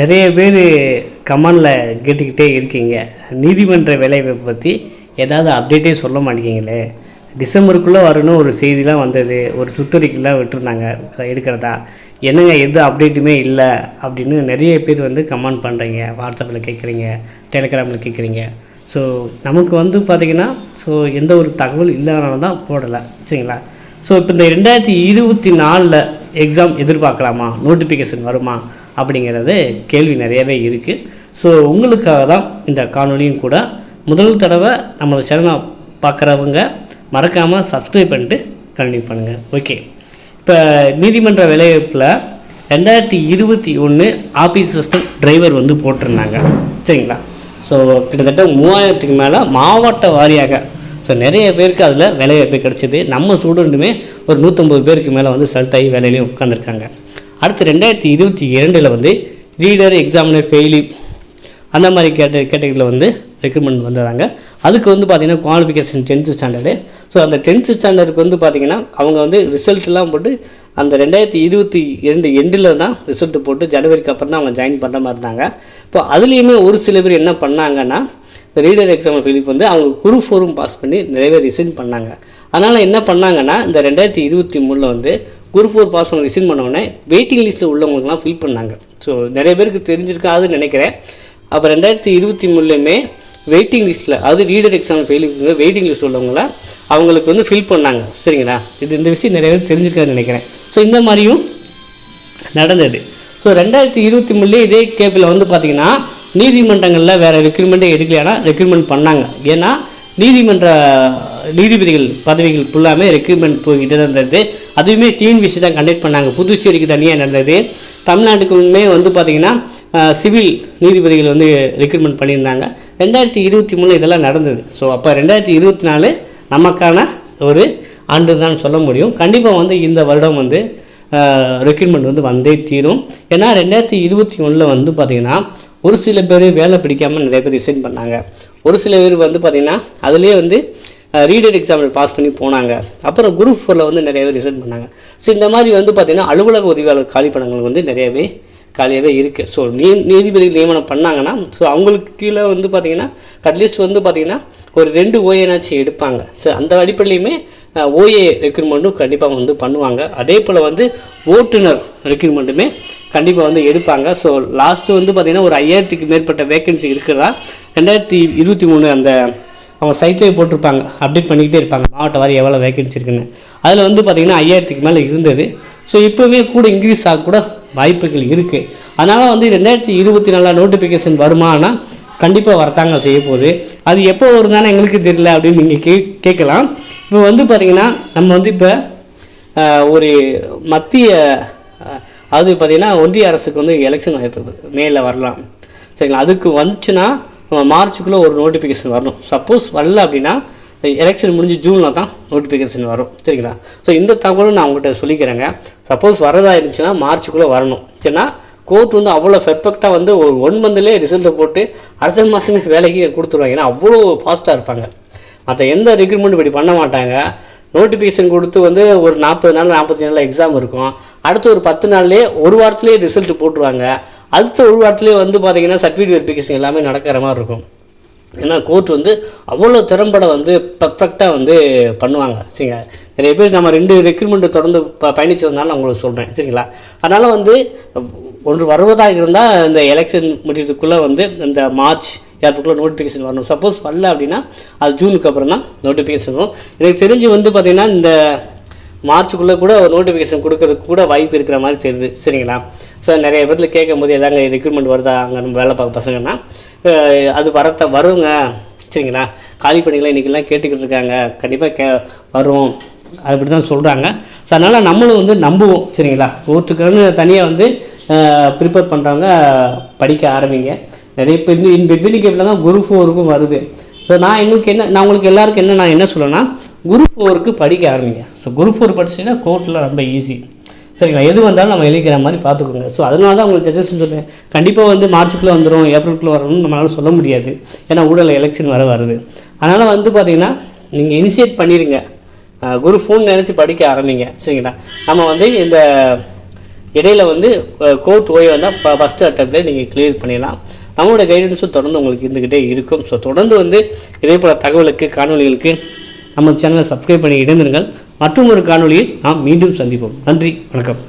நிறைய பேர் கமெண்டில் கேட்டுக்கிட்டே இருக்கீங்க. நீதிமன்ற வேலைவாய்ப்பு பற்றி ஏதாவது அப்டேட்டே சொல்ல மாட்டேங்கிங்களே டிசம்பருக்குள்ளே வரணும் ஒரு செய்திலாம் வந்தது ஒரு சுத்தறிக்கைலாம் விட்டுருந்தாங்க எடுக்கிறதா? என்னங்க எது அப்டேட்டுமே இல்லை அப்படின்னு நிறைய பேர் வந்து கமெண்ட் பண்ணுறீங்க வாட்ஸ்அப்பில் கேட்குறீங்க டெலிகிராமில் கேட்குறீங்க ஸோ நமக்கு வந்து பார்த்திங்கன்னா ஸோ எந்த ஒரு தகவல் இல்லாதனால தான் போடலை. சரிங்களா? ஸோ இப்போ இந்த ரெண்டாயிரத்தி இருபத்தி நாலில் எக்ஸாம் எதிர்பார்க்கலாமா? நோட்டிஃபிகேஷன் வருமா? அப்படிங்கிறது கேள்வி நிறையவே இருக்குது ஸோ உங்களுக்காக தான் இந்த காணொலியும் கூட. முதல் தடவை நம்ம சேனலை பார்க்குறவங்க மறக்காமல் சப்ஸ்கிரைப் பண்ணிட்டு கண்டினியூ பண்ணுங்கள் ஓகே இப்போ நீதிமன்ற வேலைவாய்ப்பில் ரெண்டாயிரத்தி இருபத்தி ஒன்று ஆஃபீஸ் சிஸ்டம் டிரைவர் வந்து போட்டிருந்தாங்க. சரிங்களா? ஸோ கிட்டத்தட்ட மூவாயிரத்துக்கு மேலே மாவட்ட வாரியாக ஸோ நிறைய பேருக்கு அதில் வேலைவாய்ப்பு கிடச்சிது. நம்ம ஸ்டூடெண்ட்டுமே ஒரு நூற்றம்பது பேருக்கு மேலே வந்து செலக்ட் ஆகி வேலையிலையும் உட்காந்துருக்காங்க அடுத்து ரெண்டாயிரத்தி இருபத்தி இரண்டில் வந்து ரீடர் எக்ஸாமினர் ஃபெயிலி அந்த மாதிரி கேட்ட கேட்டகரியில் வந்து ரெக்ரூட்மெண்ட் வந்துடுறாங்க அதுக்கு வந்து பார்த்திங்கன்னா குவாலிஃபிகேஷன் டென்த்து ஸ்டாண்டர்டு ஸோ அந்த டென்த்து ஸ்டாண்டர்டுக்கு வந்து பார்த்திங்கன்னா அவங்க வந்து ரிசல்ட்லாம் போட்டு அந்த ரெண்டாயிரத்தி இருபத்தி இரண்டு எண்டில் தான் ரிசல்ட் போட்டு ஜனவரிக்கு அப்புறம் தான் அவங்க ஜாயின் பண்ணுற மாதிரி இருந்தாங்க. இப்போ அதுலேயுமே ஒரு சில பேர் என்ன பண்ணாங்கன்னா ரீடர் எக்ஸாம் ஃபிலிப் வந்து அவங்க குரு ஃபோரும் பாஸ் பண்ணி நிறைய பேர் ரிசைன் பண்ணாங்க. அதனால் என்ன பண்ணாங்கன்னா இந்த ரெண்டாயிரத்தி இருபத்தி மூணில் வந்து குரு ஃபோர் பாஸ் பண்ண ரிசைன் வெயிட்டிங் லிஸ்ட்டில் உள்ளவங்களுக்குலாம் ஃபில் பண்ணாங்க. ஸோ நிறைய பேருக்கு தெரிஞ்சிருக்காதுன்னு நினைக்கிறேன். அப்போ ரெண்டாயிரத்தி இருபத்தி மூணுலேயுமே வெயிட்டிங் லிஸ்ட்டில் அதாவது ரீடர் எக்ஸாம் ஃபெயிலுக்கு வெயிட்டிங் லிஸ்ட் உள்ளவங்கள அவங்களுக்கு வந்து ஃபில் பண்ணாங்க. சரிங்களா? இது இந்த விஷயம் நிறைய பேர் தெரிஞ்சிருக்காதுன்னு நினைக்கிறேன். ஸோ இந்த மாதிரியும் நடந்தது. ஸோ ரெண்டாயிரத்தி இருபத்தி மூணுலேயே இதே கேப்பில் வந்து பார்த்திங்கன்னா நீதிமன்றங்களில் வேறு ரெக்ரூட்மெண்ட்டே எடுக்கலையானா ரெக்ரூட்மெண்ட் பண்ணாங்க. ஏன்னா நீதிமன்ற நீதிபதிகள் பதவிகள் ஃபுல்லாமே ரெக்ரூட்மெண்ட் போய்கிட்டே இருந்தது. அதுவுமே டிஎன்பிசி தான் கண்டக்ட் பண்ணாங்க. புதுச்சேரிக்கு தனியாக நடந்தது. தமிழ்நாட்டுக்குமே வந்து பார்த்திங்கன்னா சிவில் நீதிபதிகள் வந்து ரெக்ரூட்மெண்ட் பண்ணியிருந்தாங்க. ரெண்டாயிரத்தி இருபத்தி மூணு இதெல்லாம் நடந்தது. ஸோ அப்போ ரெண்டாயிரத்தி இருபத்தி நாலு நமக்கான ஒரு ஆண்டு தான் சொல்ல முடியும். கண்டிப்பாக வந்து இந்த வருடம் வந்து ரெக்ரூட்மெண்ட் வந்து வந்தே தீரும். ஏன்னா ரெண்டாயிரத்தி இருபத்தி ஒன்றில் வந்து பார்த்திங்கன்னா ஒரு சில பேர் வேலை பிடிக்காமல் நிறைய பேர் ரிசைன் பண்ணாங்க. ஒரு சில பேர் வந்து பார்த்திங்கன்னா அதுலேயே வந்து ரீடர் எக்ஸாமில் பாஸ் பண்ணி போனாங்க. அப்புறம் குரூப் ஃபோரில் வந்து நிறைய பேர் பண்ணாங்க. ஸோ இந்த மாதிரி வந்து பார்த்திங்கன்னா அலுவலக உதவியாளர் காலி பணங்கள் வந்து நிறையவே காலியாகவே இருக்குது ஸோ நீ நீதிபதிகள் நியமனம் பண்ணாங்கன்னா ஸோ அவங்களுக்கு கீழே வந்து பார்த்திங்கன்னா அட்லீஸ்ட் வந்து பார்த்திங்கன்னா ஒரு ரெண்டு ஓஏனாச்சும் எடுப்பாங்க. ஸோ அந்த அடிப்படையிலையுமே ஓஏ ரெக்ரூட்மெண்ட்டும் கண்டிப்பாக வந்து பண்ணுவாங்க. அதே போல் வந்து ஓட்டுநர் ரெக்ரூட்மெண்ட்டுமே கண்டிப்பாக வந்து எடுப்பாங்க. ஸோ லாஸ்ட்டு வந்து பார்த்திங்கன்னா ஒரு ஐயாயிரத்துக்கு மேற்பட்ட வேக்கன்சி இருக்கிறதா ரெண்டாயிரத்தி இருபத்தி மூணு அந்த அவங்க சைட்லேயே போட்டிருப்பாங்க. அப்டேட் பண்ணிக்கிட்டே இருப்பாங்க. மாவட்ட வாரி எவ்வளோ வேக்கன்சி இருக்குன்னு. அதில் வந்து பார்த்திங்கன்னா ஐயாயிரத்துக்கு மேலே இருந்தது. ஸோ இப்போவுமே கூட இன்க்ரீஸ் ஆக கூட வாய்ப்புகள் இருக்குது அதனால் வந்து ரெண்டாயிரத்தி இருபத்தி நாலில் நோட்டிஃபிகேஷன் வருமானா கண்டிப்பாக வரத்தாங்க செய்ய போகுது. அது எப்போ வருதானே எங்களுக்கு தெரியல அப்படின்னு நீங்கள் கே கேட்கலாம். இப்போ வந்து பார்த்திங்கன்னா நம்ம வந்து இப்போ ஒரு மத்திய அது பார்த்திங்கன்னா ஒன்றிய அரசுக்கு வந்து எலெக்ஷன் ஆகிடுறது மேலே வரலாம். சரிங்களா? அதுக்கு வந்துச்சுன்னா மார்ச்சுக்குள்ளே ஒரு நோட்டிஃபிகேஷன் வரணும். சப்போஸ் வரல அப்படின்னா எலெக்ஷன் முடிஞ்சு ஜூனில் தான் நோட்டிஃபிகேஷன் வரும். சரிங்களா? ஸோ இந்த தகவலும் நான் உங்கள்கிட்ட சொல்லிக்கிறேங்க. சப்போஸ் வரதா இருந்துச்சுன்னா மார்ச்சுக்குள்ளே வரணும். சரினா கோர்ட் வந்து அவ்வளோ பெர்ஃபெக்டாக வந்து ஒரு ஒன் மந்த்லேயே ரிசல்ட்டை போட்டு அடுத்த மாதமே வேலைக்கு கொடுத்துருவாங்க. ஏன்னா அவ்வளோ ஃபாஸ்ட்டாக இருப்பாங்க. மற்ற எந்த ரெக்ரூட்மெண்ட் இப்படி பண்ண மாட்டாங்க. நோட்டிஃபிகேஷன் கொடுத்து வந்து ஒரு நாற்பது நாள் நாற்பத்தஞ்சு நாள் எக்ஸாம் இருக்கும். அடுத்து ஒரு பத்து நாள்லேயே ஒரு வாரத்துலேயே ரிசல்ட் போட்டுருவாங்க. அடுத்த ஒரு வாரத்துலேயே வந்து பார்த்திங்கன்னா சர்டிஃபிகேட் வெரிஃபிகேஷன் எல்லாமே நடக்கிற மாதிரி இருக்கும். ஏன்னா கோர்ட் வந்து அவ்வளோ திறம்பட வந்து பர்ஃபெக்டாக வந்து பண்ணுவாங்க. சரிங்களா? நிறைய பேர் நம்ம ரெண்டு ரெக்ரூட்மெண்ட் தொடர்ந்து ப பயணித்ததுனால நான் உங்களுக்கு சொல்கிறேன் சரிங்களா? அதனால் வந்து ஒன்று வருவதாக இருந்தால் இந்த எலெக்ஷன் முடியறதுக்குள்ளே வந்து இந்த மார்ச் ஏப்ரலுக்குள்ளே நோட்டிஃபிகேஷன் வரணும். சப்போஸ் வரல அப்படின்னா அது ஜூனுக்கு அப்புறம் தான் நோட்டிஃபிகேஷன் வரும். எனக்கு தெரிஞ்சு வந்து பார்த்திங்கன்னா இந்த மார்ச்சுக்குள்ளே கூட ஒரு நோட்டிஃபிகேஷன் கொடுக்கறதுக்கு கூட வாய்ப்பு இருக்கிற மாதிரி தெரியுது. சரிங்களா? ஸோ நிறைய பேர்த்தில் கேட்கும் போது எதாங்க ரெக்ரூட்மெண்ட் வருதா? அங்கே நம்ம வேலை பார்க்க பசங்கன்னா அது வரத்த வருங்க. சரிங்களா? காலி பணிகளை இன்றைக்கெல்லாம் கேட்டுக்கிட்டு இருக்காங்க. கண்டிப்பாக கே வரும். அப்படி தான் சொல்கிறாங்க ஸோ அதனால் நம்மளும் வந்து நம்புவோம். சரிங்களா? ஒருத்துக்கான தனியாக வந்து ப்ரிப்பேர் பண்ணுறவங்க படிக்க ஆரம்பிங்க. நிறைய பேர் இன் பெட்வினி கேப்பில் தான் குரு ஃபோருக்கும் வருது. ஸோ நான் எங்களுக்கு என்ன நான் உங்களுக்கு எல்லாருக்கும் என்ன நான் என்ன சொல்லுவேன்னா குரு ஃபோருக்கு படிக்க ஆரம்பிங்க. ஸோ குரு ஃபோர் படிச்சிங்கன்னா கோர்ட்டில் ரொம்ப ஈஸி சரிங்களா? எது வந்தாலும் நம்ம எழுதிக்கிற மாதிரி பார்த்துக்கோங்க. ஸோ அதனால தான் உங்களுக்கு சஜஷன் சொல்லுவேன் கண்டிப்பாக வந்து மார்ச்சுக்குள்ளே வந்துடும் ஏப்ரலுக்குள்ளே வரணும்னு நம்மளால சொல்ல முடியாது. ஏன்னா ஊழல் எலெக்ஷன் வர வருது. அதனால் வந்து பார்த்தீங்கன்னா நீங்கள் இனிஷியேட் பண்ணிடுங்க குரு ஃபோன் நினச்சி படிக்க ஆரம்பிங்க. சரிங்களா? நம்ம வந்து இந்த இடையில வந்து கோர்ட் ஓய்வு வந்தால் ஃபஸ்ட்டு அட்டம்ப்ட்லேயே நீங்கள் கிளியர் பண்ணிடலாம். நம்மளோட கைடன்ஸும் தொடர்ந்து உங்களுக்கு இருந்துக்கிட்டே இருக்கும். ஸோ தொடர்ந்து வந்து இதே போல் தகவலுக்கு காணொளிகளுக்கு நம்ம சேனலை சப்ஸ்கிரைப் பண்ணி இணைந்திருங்கள். மற்றும் ஒரு காணொலியில் நாம் மீண்டும் சந்திப்போம். நன்றி வணக்கம்.